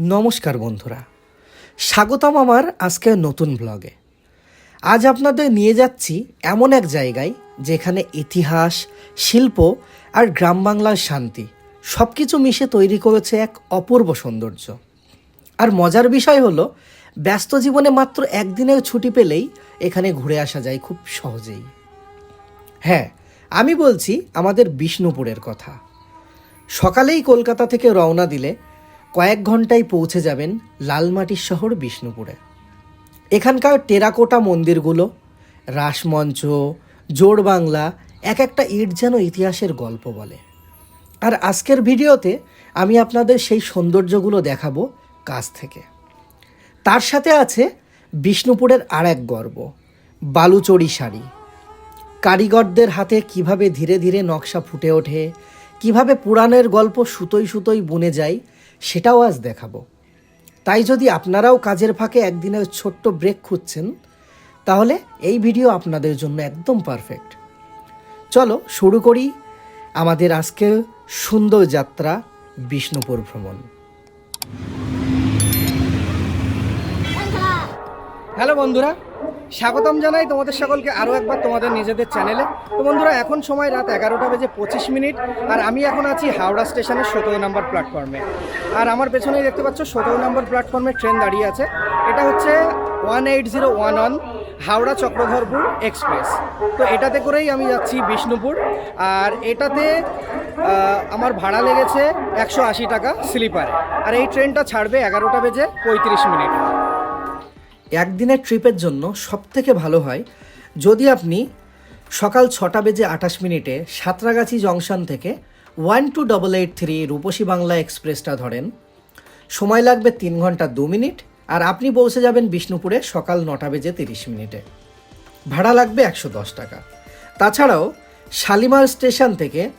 নমস্কার বন্ধুরা। স্বাগতম আমার আজকের নতুন ব্লগে। আজ আপনাদের নিয়ে যাচ্ছি এমন এক জায়গায় যেখানে ইতিহাস, শিল্প আর গ্রাম বাংলার শান্তি সব কিছু মিশে তৈরি করেছে এক অপূর্ব সৌন্দর্য। আর মজার বিষয় হলো, ব্যস্ত জীবনে মাত্র একদিনের ছুটি পেলেই এখানে ঘুরে আসা যায় খুব সহজেই। হ্যাঁ আমি বলছি আমাদের বিষ্ণুপুরের কথা। সকালেই কলকাতা থেকে রওনা দিলে কয়েক ঘন্টায় পৌঁছে যাবেন লালমাটির শহর বিষ্ণুপুরে। এখানকার টেরাকোটা মন্দিরগুলো, রাসমঞ্চ, জোড় বাংলা, এক একটা ইট যেন ইতিহাসের গল্প বলে। আর আজকের ভিডিওতে আমি আপনাদের সেই সৌন্দর্যগুলো দেখাবো কাছ থেকে। তার সাথে আছে বিষ্ণুপুরের আর এক গর্ব বালুচড়ি শাড়ি। কারিগরদের হাতে কীভাবে ধীরে ধীরে নকশা ফুটে ওঠে, কীভাবে পুরাণের গল্প সুতোই সুতোই বুনে যায় সেটাও আজ দেখাবো। তাই যদি আপনারাও কাজের ফাঁকে একদিনের ছোট্ট ব্রেক খুঁজছেন, তাহলে এই ভিডিও আপনাদের জন্য একদম পারফেক্ট। চলো শুরু করি আমাদের আজকের সুন্দর যাত্রা, বিষ্ণুপুর ভ্রমণ। হ্যালো বন্ধুরা স্বাগতম জানাই তোমাদের সকলকে আরও একবার তোমাদের নিজেদের চ্যানেলে। তো বন্ধুরা, এখন সময় রাত এগারোটা বেজে পঁচিশ মিনিট, আর আমি এখন আছি হাওড়া স্টেশনের সতেরো নম্বর প্ল্যাটফর্মে। আর আমার পেছনেই দেখতে পাচ্ছ সতেরো নম্বর প্ল্যাটফর্মে ট্রেন দাঁড়িয়ে আছে। এটা হচ্ছে one eight zero one one Howrah Chakradharpur express. তো এটাতে করেই আমি যাচ্ছি বিষ্ণুপুর। আর এটাতে আমার ভাড়া লেগেছে একশো আশি টাকা স্লিপারে। আর এই ট্রেনটা ছাড়বে এগারোটা বেজে পঁয়ত্রিশ মিনিটে। একদিনের ট্রিপের জন্য সবথেকে ভালো হয় যদি আপনি সকাল ছটা বেজে আঠাশ মিনিটে সাঁতরাগাছি জংশন থেকে one two double eight three Rupasi Bangla এক্সপ্রেসটা ধরেন। সময় লাগবে তিন ঘণ্টা দু মিনিট আর আপনি পৌঁছে যাবেন বিষ্ণুপুরে সকাল নটা বেজে তিরিশ মিনিটে। ভাড়া লাগবে একশো দশ টাকা। তাছাড়াও শালিমার স্টেশন থেকে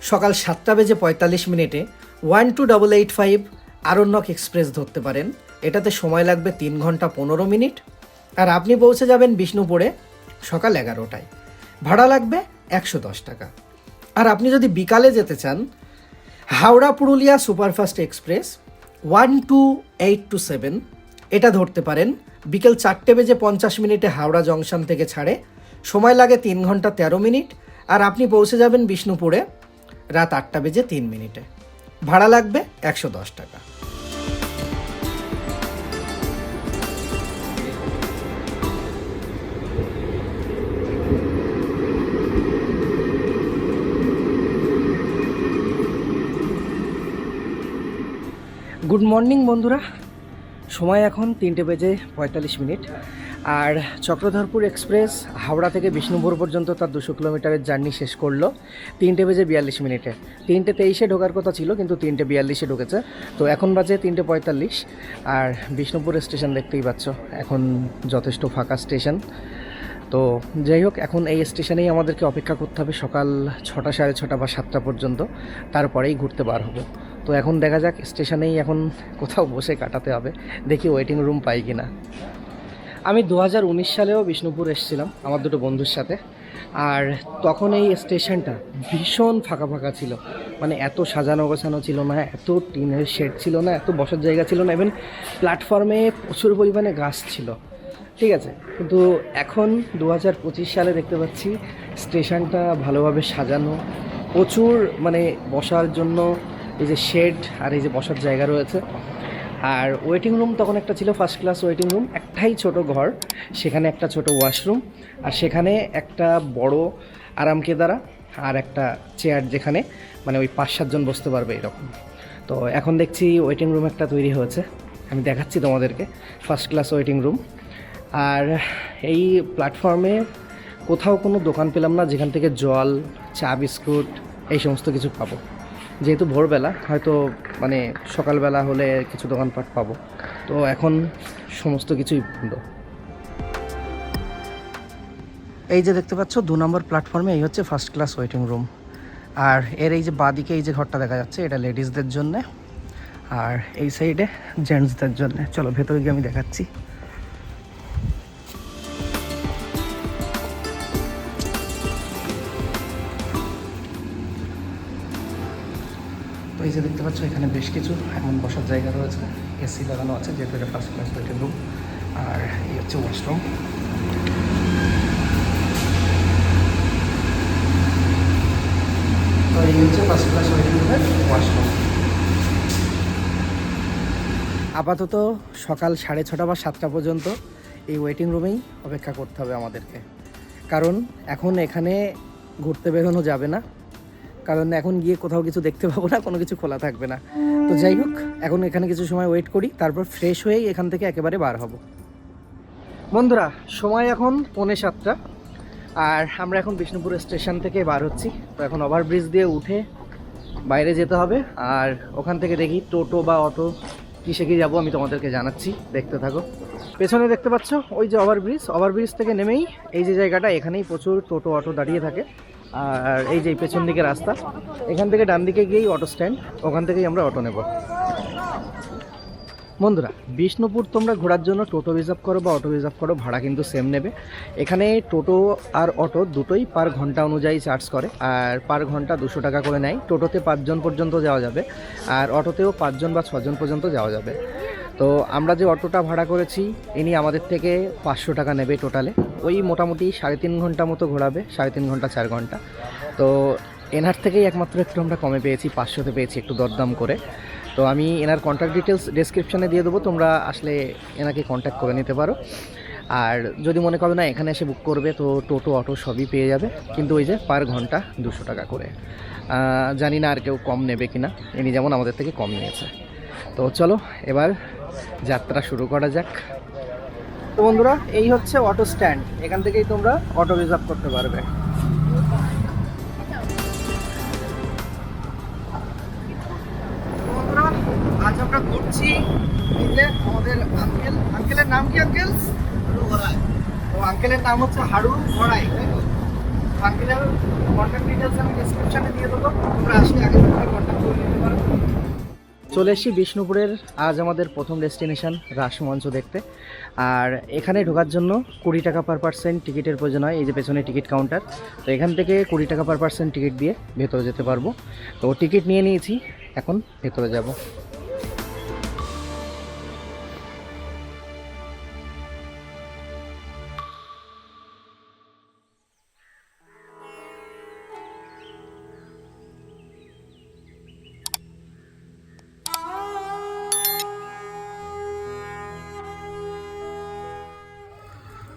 সকাল সাতটা বেজে পঁয়তাল্লিশ মিনিটে one two double eight five Aranyak express ধরতে পারেন। এটাতে সময় লাগবে তিন ঘণ্টা পনেরো মিনিট। আর আপনি পৌঁছে যাবেন বিষ্ণুপুরে সকাল এগারোটায়। ভাড়া লাগবে একশো দশ টাকা। আর আপনি যদি বিকালে যেতে চান, Howrah Purulia superfast express one two eight two seven, এটা ধরতে পারেন। বিকেল চারটে বেজে পঞ্চাশ মিনিটে হাওড়া জংশন থেকে ছাড়ে। সময় লাগে তিন ঘণ্টা তেরো মিনিট। আর আপনি পৌঁছে যাবেন বিষ্ণুপুরে রাত আটটা বেজে তিন মিনিটে। ভাড়া লাগবে একশো দশ টাকা। গুড মর্নিং বন্ধুরা। সময় এখন তিনটে বেজে পঁয়তাল্লিশ মিনিট। আর চক্রধরপুর এক্সপ্রেস হাওড়া থেকে বিষ্ণুপুর পর্যন্ত তার দুশো কিলোমিটারের জার্নি শেষ করল তিনটে বেজে বিয়াল্লিশ মিনিটে। তিনটে তেইশে ঢোকার কথা ছিল, কিন্তু তিনটে বিয়াল্লিশে ঢুকেছে। তো এখন বাজে তিনটে পঁয়তাল্লিশ। আর বিষ্ণুপুর স্টেশন দেখতেই পাচ্ছ, এখন যথেষ্ট ফাঁকা স্টেশন। তো যাই হোক, এখন এই স্টেশনেই আমাদেরকে অপেক্ষা করতে হবে সকাল ছটা সাড়ে ছটা বা সাতটা পর্যন্ত। তারপরেই ঘুরতে বার হব। তো এখন দেখা যাক, স্টেশনেই এখন কোথাও বসে কাটাতে হবে, দেখি ওয়েটিং রুম পাই কি না আমি দু হাজার উনিশ সালেও বিষ্ণুপুর এসেছিলাম, আমার দুটো বন্ধুর সাথে। আর তখন এই স্টেশনটা ভীষণ ফাঁকা ফাঁকা ছিল। মানে এত সাজানো গোছানো ছিল না, এত টিনের শেড ছিল না, এত বসার জায়গা ছিল না ইভেন প্ল্যাটফর্মে প্রচুর পরিমাণে গাছ ছিল। ঠিক আছে, কিন্তু এখন দু হাজার পঁচিশ সালে দেখতে পাচ্ছি স্টেশনটা ভালোভাবে সাজানো, প্রচুর মানে বসার জন্য এই যে শেড আর এই যে বসার জায়গা রয়েছে। আর ওয়েটিং রুম তখন একটা ছিল ফার্স্ট ক্লাস ওয়েটিং রুম একটাই ছোট ঘর, সেখানে একটা ছোট ওয়াশরুম আর সেখানে একটা বড় আরাম কেদারা আর একটা চেয়ার যেখানে মানে ওই পাঁচ সাতজন বসতে পারবে এরকম। তো এখন দেখছি ওয়েটিং রুম একটা তৈরি হয়েছে। আমি দেখাচ্ছি তোমাদেরকে ফার্স্ট ক্লাস ওয়েটিং রুম আর এই প্ল্যাটফর্মে কোথাও কোনো দোকান পেলাম না, যেখান থেকে জল, চা, বিস্কুট, এই সমস্ত কিছু পাবো। যেহেতু ভোরবেলা, হয়তো মানে সকালবেলা হলে কিছু দোকানপাট পাবো। তো এখন সমস্ত কিছুই বন্ধ। এই যে দেখতে পাচ্ছ, দু নম্বর প্ল্যাটফর্মে এই হচ্ছে ফার্স্ট ক্লাস ওয়েটিং রুম আর এর এই যে বাদিকে এই যে ঘরটা দেখা যাচ্ছে, এটা লেডিসদের জন্যে। আর এই সাইডে জেন্টসদের জন্য। চলো, ভেতরে গিয়ে আমি দেখাচ্ছি। পাচ্ছ এখানে বেশ কিছু এমন বসার জায়গা রয়েছে, এসি লাগানো আছে, যেহেতু এটা ফার্স্ট ক্লাস ওয়েটিং রুম আর এই হচ্ছে তো এই হচ্ছে ওয়াশরুম আপাতত সকাল সাড়ে ছটা বা সাতটা পর্যন্ত এই ওয়েটিং রুমেই অপেক্ষা করতে হবে আমাদেরকে। কারণ এখন এখানে ঘুরতে বেরোনো যাবে না। কারণ এখন গিয়ে কোথাও কিছু দেখতে পাবো না, কোনো কিছু খোলা থাকবে না। তো যাই হোক, এখন এখানে কিছু সময় ওয়েট করি, তারপর ফ্রেশ হয়েই এখান থেকে একেবারে বার হব। বন্ধুরা, সময় এখন পৌনে সাতটা, আর আমরা এখন বিষ্ণুপুর স্টেশন থেকে বার হচ্ছি। তো এখন ওভারব্রিজ দিয়ে উঠে বাইরে যেতে হবে, আর ওখান থেকে দেখি টোটো বা অটো কিসে কি যাব আমি তোমাদেরকে জানাচ্ছি, দেখতে থাকো। পেছনে দেখতে পাচ্ছ ওই যে ওভারব্রিজ ওভারব্রিজ থেকে নেমেই এই যে জায়গাটা, এখানেই প্রচুর টোটো, অটো দাঁড়িয়ে থাকে। আর এই যে পেছন দিকে রাস্তা, এখান থেকে ডান দিকে গিয়েই অটো স্ট্যান্ড ওখান থেকেই আমরা অটো নেব। বন্ধুরা, বিষ্ণুপুর তোমরা ঘোরার জন্য টোটো রিজার্ভ করো বা অটো রিজার্ভ করো, ভাড়া কিন্তু সেম নেবে। এখানে টোটো আর অটো দুটোই পার ঘণ্টা অনুযায়ী চার্জ করে, আর পার ঘণ্টা দুশো টাকা করে নেয়। টোটোতে পাঁচজন পর্যন্ত যাওয়া যাবে, আর অটোতেও পাঁচজন বা ছজন পর্যন্ত যাওয়া যাবে। তো আমরা যে অটোটা ভাড়া করেছি ইনি আমাদের থেকে পাঁচশো টাকা নেবে টোটালে। ওই মোটামুটি সাড়ে তিন ঘণ্টা মতো ঘোরাবে, সাড়ে তিন ঘণ্টা, চার ঘণ্টা। তো এনার থেকেই একমাত্র একটু আমরা কমে পেয়েছি, পাঁচশোতে পেয়েছি একটু দরদাম করে। তো আমি এনার কন্ট্যাক্ট ডিটেলস ডেসক্রিপশানে দিয়ে দেবো, তোমরা আসলে এনাকে কন্ট্যাক্ট করে নিতে পারো। আর যদি মনে করো না, এখানে এসে বুক করবে, তো টোটো, অটো সবই পেয়ে যাবে। কিন্তু ওই যে পার ঘণ্টা দুশো টাকা করে। জানি না আর কেউ কম নেবে কিনা ইনি যেমন আমাদের থেকে কম নিয়েছে। তো চলো এবার যাত্রা শুরু করা যাক। তো বন্ধুরা এই হচ্ছে অটো স্ট্যান্ড এখান থেকেই তোমরা অটো রিজার্ভ করতে পারবে। বন্ধুরা আজ আমরা ঘুরছি আমাদের আঙ্কেল আঙ্কেলের নাম কি আঙ্কেল ও আঙ্কেলের নাম হচ্ছে হাড়ু ঘড়াই তো? আঙ্কেলের কন্ট্যাক্ট ডিটেলস আমি ডেসক্রিপশনে দিয়ে দেবো। তোমরা আসলে আগে কন্ট্যাক্ট করে নিতে পারো। চলে এসেছি বিষ্ণুপুরের, আজ আমাদের প্রথম ডেস্টিনেশান রাসমঞ্চ দেখতে। আর এখানে ঢোকার জন্য কুড়ি টাকা পার পার্সেন্ট টিকিটের প্রয়োজন হয়, এই যে পেছনে টিকিট কাউন্টার তো এখান থেকে কুড়ি টাকা পার পার্সেন্ট টিকিট দিয়ে ভেতরে যেতে পারব। তো টিকিট নিয়ে নিয়েছি, এখন ভেতরে যাব।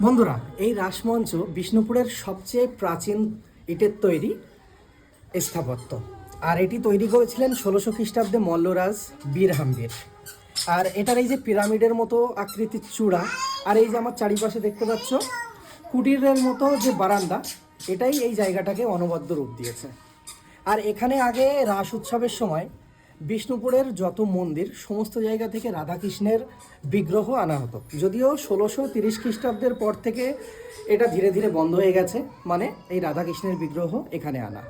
বন্ধুরা, এই রাসমঞ্চ বিষ্ণুপুরের সবচেয়ে প্রাচীন ইটের তৈরি স্থাপত্য। আর এটি তৈরি করেছিলেন ষোলোশো খ্রিস্টাব্দে মল্লরাজ বীর হাম্বির আর এটার এই যে পিরামিডের মতো আকৃতির চূড়া, আর এই যে আমার চারিপাশে দেখতে পাচ্ছ, কুটিরের মতো যে বারান্দা, এটাই এই জায়গাটাকে অনবদ্য রূপ দিয়েছে। আর এখানে আগে রাস উৎসবের সময় বিষ্ণুপুরের যত মন্দির, সমস্ত জায়গা থেকে রাধাকৃষ্ণের বিগ্রহ আনা হতো। যদিও ষোলোশো তিরিশ খ্রিস্টাব্দের পর থেকে এটা ধীরে ধীরে বন্ধ হয়ে গেছে মানে এই রাধাকৃষ্ণের বিগ্রহ এখানে আনা।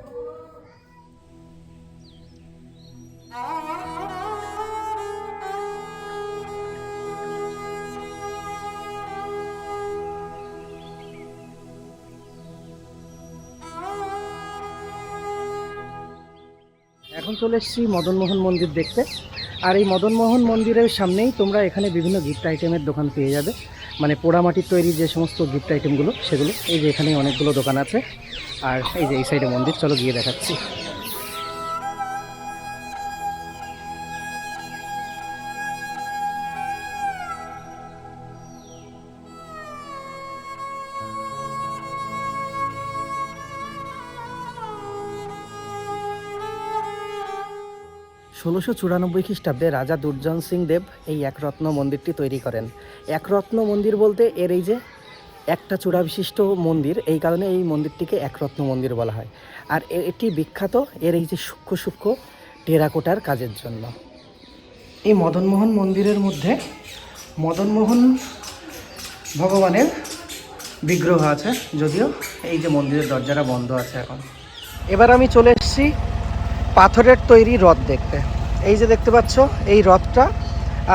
চলে এসেছি মদনমোহন মন্দির দেখতে। আর এই মদনমোহন মন্দিরের সামনেই তোমরা এখানে বিভিন্ন গিফট আইটেমের দোকান পেয়ে যাবে। মানে পোড়ামাটির তৈরি যে সমস্ত গিফট আইটেমগুলো সেগুলো। এই যে এখানে অনেকগুলো দোকান আছে। আর এই যে এই সাইডে মন্দির, চলো গিয়ে দেখাচ্ছি। ষোলোশো চুরানব্বই খ্রিস্টাব্দে রাজা দুর্জন সিং দেব এই একরত্ন মন্দিরটি তৈরি করেন। একরত্ন মন্দির বলতে এর এই যে একটা চূড়া বিশিষ্ট মন্দির, এই কারণে এই মন্দিরটিকে একরত্ন মন্দির বলা হয়। আর এটি বিখ্যাত এর এই যে সূক্ষ্ম সূক্ষ্ম টেরাকোটার কাজের জন্য। এই মদনমোহন মন্দিরের মধ্যে মদনমোহন ভগবানের বিগ্রহ আছে, যদিও এই যে মন্দিরের দরজাটা বন্ধ আছে এখন। এবার আমি চলে এসেছি পাথরের তৈরি রথ দেখতে। এই যে দেখতে পাচ্ছ, এই রথটা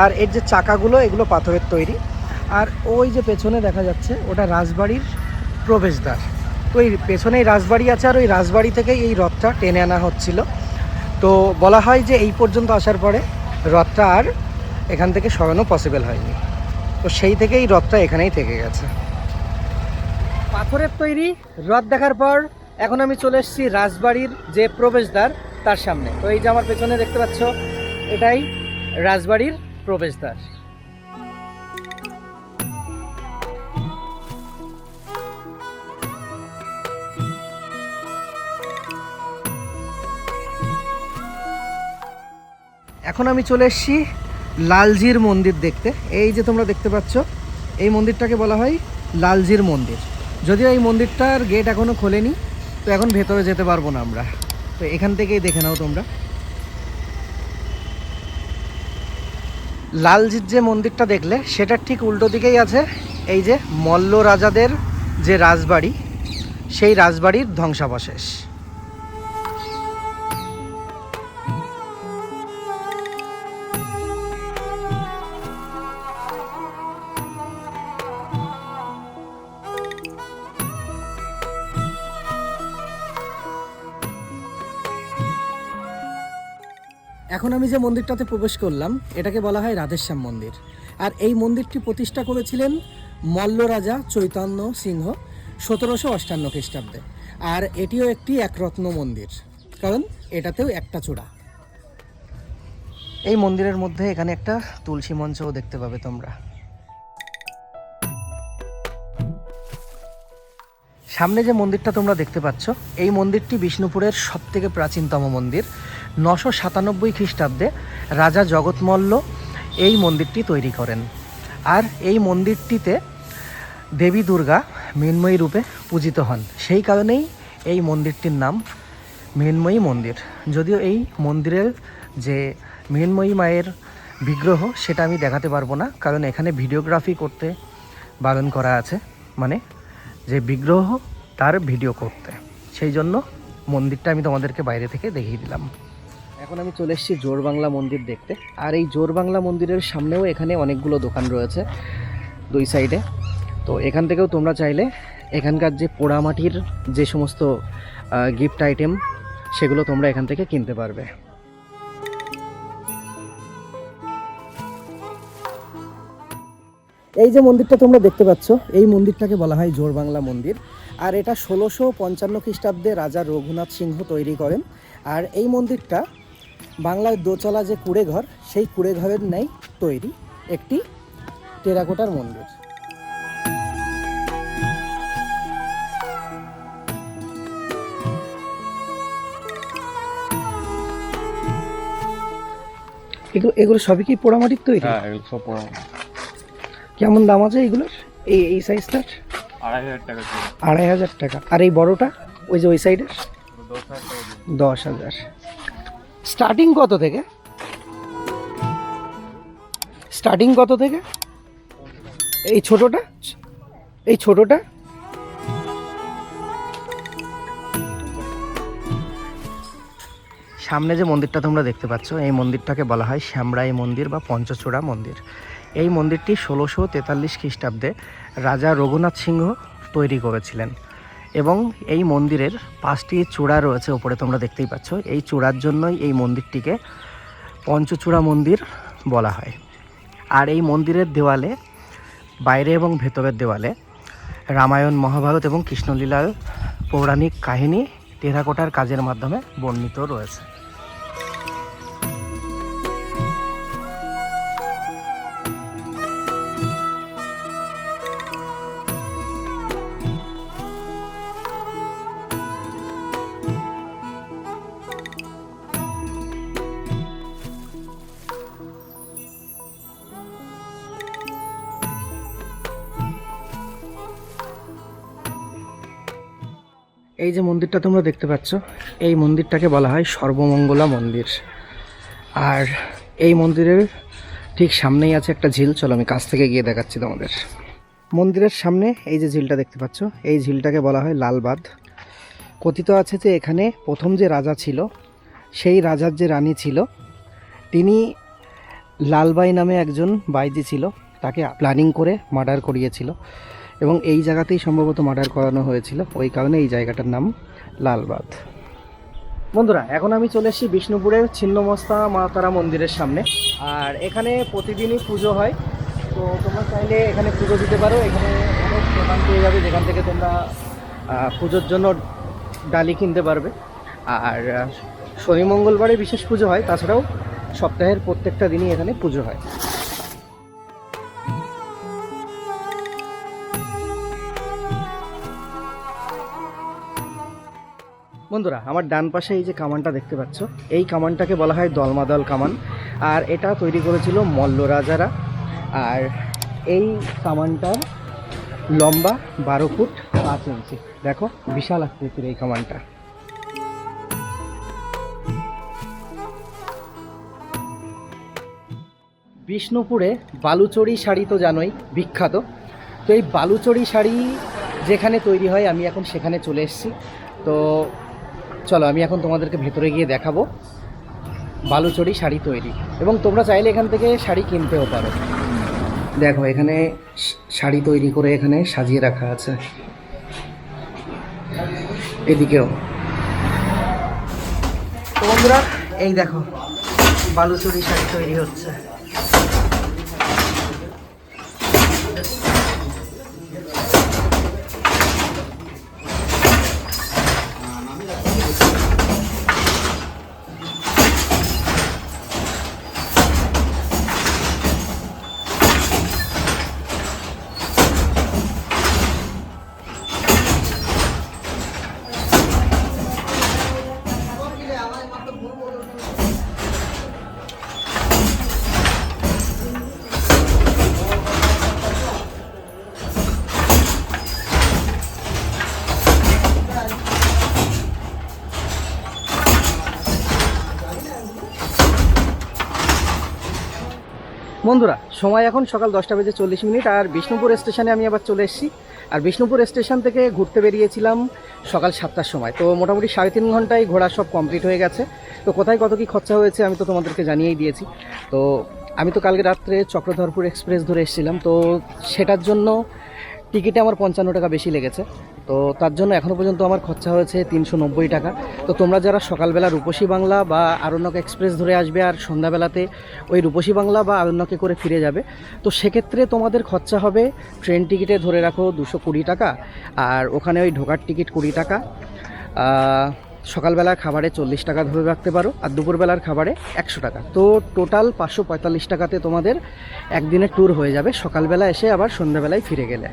আর এর যে চাকাগুলো, এগুলো পাথরের তৈরি। আর ওই যে পেছনে দেখা যাচ্ছে, ওটা রাজবাড়ির প্রবেশদ্বার। তো এই পেছনেই রাজবাড়ি আছে আর ওই রাজবাড়ি থেকেই এই রথটা টেনে আনা হচ্ছিল। তো বলা হয় যে এই পর্যন্ত আসার পরে রথটা আর এখান থেকে সরানো পসিবল হয়নি। তো সেই থেকেই রথটা এখানেই থেকে গেছে। পাথরের তৈরি রথ দেখার পর এখন আমি চলে এসেছি রাজবাড়ির যে প্রবেশদ্বার তার সামনে। তো এই যে আমার পেছনে দেখতে পাচ্ছ, এটাই রাজবাড়ির প্রবেশদ্বার। এখন আমি চলে এসেছি লালজির মন্দির দেখতে। এই যে তোমরা দেখতে পাচ্ছ, এই মন্দিরটাকে বলা হয় লালজির মন্দির। যদিও এই মন্দিরটার গেট এখনও খোলেনি, তো এখন ভেতরে যেতে পারব না আমরা। তো এখান থেকেই দেখে নাও তোমরা। লালজির যে মন্দিরটা দেখলে, সেটার ঠিক উল্টো দিকেই আছে এই যে মল্ল রাজাদের যে রাজবাড়ি, সেই রাজবাড়ির ধ্বংসাবশেষ। এখন আমি যে মন্দিরটাতে প্রবেশ করলাম, এটাকে বলা হয় রাধেশ্যাম মন্দির। আর এই মন্দিরটি প্রতিষ্ঠা করেছিলেন মল্ল রাজা চৈতন্য সিংহ সতেরোশো অষ্টান্ন খ্রিস্টাব্দে। আর এটিও একটি একরত্ন মন্দির, কারণ এটাতেও একটা চূড়া। এই মন্দিরের মধ্যে এখানে একটা তুলসী মঞ্চও দেখতে পাবে তোমরা। সামনে যে মন্দিরটা তোমরা দেখতে পাচ্ছ, এই মন্দিরটি বিষ্ণুপুরের সব থেকে প্রাচীনতম মন্দির। নশো সাতানব্বই খ্রিস্টাব্দে রাজা জগৎমল্ল এই মন্দিরটি তৈরি করেন। আর এই মন্দিরটিতে দেবী দুর্গা মৃন্ময়ী রূপে পূজিত হন। সেই কারণেই এই মন্দিরটির নাম মৃন্ময়ী মন্দির। যদিও এই মন্দিরের যে মৃন্ময়ী মায়ের বিগ্রহ, সেটা আমি দেখাতে পারব না, কারণ এখানে ভিডিওগ্রাফি করতে বারণ করা আছে। মানে যে বিগ্রহ, তার ভিডিও করতে। সেই জন্য মন্দিরটা আমি তোমাদেরকে বাইরে থেকে দেখিয়ে দিলাম। এখন আমি চলে এসেছি জোর বাংলা মন্দির দেখতে। আর এই জোর বাংলা মন্দিরের সামনেও এখানে অনেকগুলো দোকান রয়েছে দুই সাইডে। তো এখান থেকেও তোমরা চাইলে এখানকার যে পোড়ামাটির যে সমস্ত গিফট আইটেম সেগুলো তোমরা এখান থেকে কিনতে পারবে। এই যে মন্দিরটা তোমরা দেখতে পাচ্ছ, এই মন্দিরটাকে বলা হয় জোর বাংলা মন্দির। আর এটা ষোলোশো পঞ্চান্ন খ্রিস্টাব্দে রাজা রঘুনাথ সিংহ তৈরি করেন। আর এই মন্দিরটা বাংলার দোতলা যে কুড়ে ঘর সেই কুড়ে ঘরের ন্যায় তৈরি একটি টেরাকোটার মন্দির। এগুলো এগুলো সবই কি পোড়ামাটির তৈরি? হ্যাঁ এগুলো সব পড়া কেমন দাম আছে এগুলোর? এই এই সাইজটার? আড়াই হাজার টাকা আড়াই হাজার টাকা। আর এই বড়টা ওই যে ওই সাইডের? দশ হাজার। স্টার্টিং কত থেকে? স্টার্টিং কত থেকে? এই ছোটটা? এই ছোটটা? সামনে যে মন্দিরটা তোমরা দেখতে পাচ্ছ, এই মন্দিরটাকে বলা হয় শ্যামরাই মন্দির বা পঞ্চচূড়া মন্দির। এই মন্দিরটি ষোলোশো তেতাল্লিশ খ্রিস্টাব্দে রাজা রঘুনাথ সিংহ তৈরি করেছিলেন। এবং এই মন্দিরের পাঁচটি চূড়া রয়েছে, ওপরে তোমরা দেখতেই পাচ্ছ। এই চূড়ার জন্যই এই মন্দিরটিকে পঞ্চচূড়া মন্দির বলা হয়। আর এই মন্দিরের দেওয়ালে, বাইরে এবং ভেতরের দেওয়ালে রামায়ণ, মহাভারত এবং কৃষ্ণলীলার পৌরাণিক কাহিনী টেরাকোটার কাজের মাধ্যমে বর্ণিত রয়েছে। এই যে মন্দিরটা তোমরা দেখতে পাচ্ছ, এই মন্দিরটাকে বলা হয় সর্বমঙ্গলা মন্দির। আর এই মন্দিরের ঠিক সামনেই আছে একটা ঝিল, চলো আমি কাছ থেকে গিয়ে দেখাচ্ছি তোমাদের। মন্দিরের সামনে এই যে ঝিলটা দেখতে পাচ্ছ, এই ঝিলটাকে বলা হয় লালবাদ কথিত আছে যে এখানে প্রথম যে রাজা ছিল, সেই রাজার যে রানী ছিল, তিনি লালবাই নামে একজন বাইজি ছিল, তাকে প্ল্যানিং করে মার্ডার করিয়েছিল। এবং এই জায়গাতেই সম্ভবত মার্ডার করানো হয়েছিল। ওই কারণে এই জায়গাটার নাম লালবাদ বন্ধুরা, এখন আমি চলে এসেছি বিষ্ণুপুরের ছিন্নমস্তা মা তারা মন্দিরের সামনে। আর এখানে প্রতিদিনই পুজো হয়। তো তোমরা চাইলে এখানে পুজো দিতে পারো। এখানে অনেক দোকান পেয়ে যাবে যেখান থেকে তোমরা পুজোর জন্য ডালি কিনতে পারবে। আর শনি মঙ্গলবারে বিশেষ পুজো হয়। তাছাড়াও সপ্তাহের প্রত্যেকটা দিনই এখানে পুজো হয়। বন্ধুরা, আমার ডান পাশে এই যে কামানটা দেখতে পাচ্ছ, এই কামানটাকে বলা হয় দলমাদল কামান। আর এটা তৈরি করেছিল মল্ল রাজারা আর এই কামানটার লম্বা বারো ফুট পাঁচ ইঞ্চি। দেখো, বিশাল আকৃতির এই কামানটা। বিষ্ণুপুরে বালুচড়ি শাড়ি তো জানোই, বিখ্যাত। তো এই বালুচড়ি শাড়ি যেখানে তৈরি হয়, আমি এখন সেখানে চলে এসেছি। তো চলো, আমি এখন তোমাদেরকে ভেতরে গিয়ে দেখাবো। বালুচড়ি শাড়ি তৈরি। এবং তোমরা চাইলে এখান থেকে শাড়ি কিনতেও পারো। দেখো, এখানে শাড়ি তৈরি করে এখানে সাজিয়ে রাখা আছে। এদিকেও। বন্ধুরা, এই দেখো বালুচড়ি শাড়ি তৈরি হচ্ছে। বন্ধুরা, সময় এখন সকাল দশটা বেজে চল্লিশ মিনিট, আর বিষ্ণুপুর স্টেশনে আমি আবার চলে এসেছি। আর বিষ্ণুপুর স্টেশন থেকে ঘুরতে বেরিয়েছিলাম সকাল সাতটার সময়। তো মোটামুটি সাড়ে তিন ঘন্টায় ঘোরা সব কমপ্লিট হয়ে গেছে। তো কোথায় কত কী খরচা হয়েছে আমি তো তোমাদেরকে জানিয়েই দিয়েছি। তো আমি তো কালকে রাত্রে চক্রধরপুর এক্সপ্রেস ধরে এসেছিলাম। তো সেটার জন্য টিকিটে আমার পঞ্চান্ন টাকা বেশি লেগেছে। তো তার জন্য এখনও পর্যন্ত আমার খরচা হয়েছে তিনশো নব্বই টাকা। তো তোমরা যারা সকালবেলা রূপসী বাংলা বা আরণ্যক এক্সপ্রেস ধরে আসবে আর সন্ধ্যাবেলাতে ওই রূপসী বাংলা বা আরণ্যকে করে ফিরে যাবে, তো সেক্ষেত্রে তোমাদের খরচা হবে ট্রেন টিকিটে ধরে রাখো দুশো কুড়ি টাকা আর ওখানে ওই ঢোকার টিকিট কুড়ি টাকা। সকালবেলার খাবারে চল্লিশ টাকা ধরে রাখতে পারো আর দুপুরবেলার খাবারে একশো টাকা। তো টোটাল পাঁচশো পঁয়তাল্লিশ টাকাতে তোমাদের একদিনের ট্যুর হয়ে যাবে। সকালবেলা এসে আবার সন্ধ্যাবেলায় ফিরে গেলে।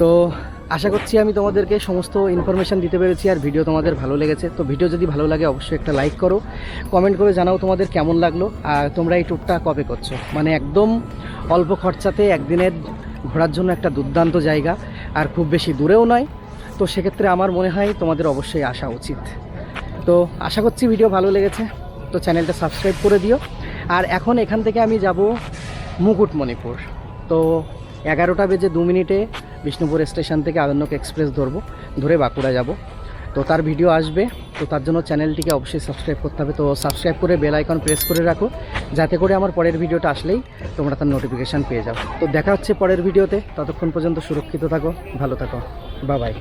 তো আশা করছি আমি তোমাদেরকে সমস্ত ইনফরমেশান দিতে পেরেছি আর ভিডিও তোমাদের ভালো লেগেছে। তো ভিডিও যদি ভালো লাগে, অবশ্যই একটা লাইক করো। কমেন্ট করে জানাও তোমাদের কেমন লাগল আর তোমরা এই ট্যুরটা কবে করছ। মানে একদম অল্প খরচাতে একদিনের ঘোরার জন্য একটা দুর্দান্ত জায়গা আর খুব বেশি দূরেও নয়। তো সেক্ষেত্রে আমার মনে হয় তোমাদের অবশ্যই আসা উচিত। তো আশা করছি ভিডিও ভালো লেগেছে। তো চ্যানেলটা সাবস্ক্রাইব করে দিও। আর এখন এখান থেকে আমি যাব মুকুটমণিপুর। তো এগারোটা বেজে দু মিনিটে বিষ্ণুপুর স্টেশন থেকে আরণ্যক এক্সপ্রেস ধরবো, ধরে বাঁকুড়া যাব। তো তার ভিডিও আসবে, তো তার জন্য চ্যানেলটিকে অবশ্যই সাবস্ক্রাইব করতে হবে। তো সাবস্ক্রাইব করে বেল আইকন প্রেস করে রাখো, যাতে করে আমার পরের ভিডিওটা আসলেই তোমরা তার নোটিফিকেশান পেয়ে যাও। তো দেখা হচ্ছে পরের ভিডিওতে, ততক্ষণ পর্যন্ত সুরক্ষিত থাকো, ভালো থাকো বাবাই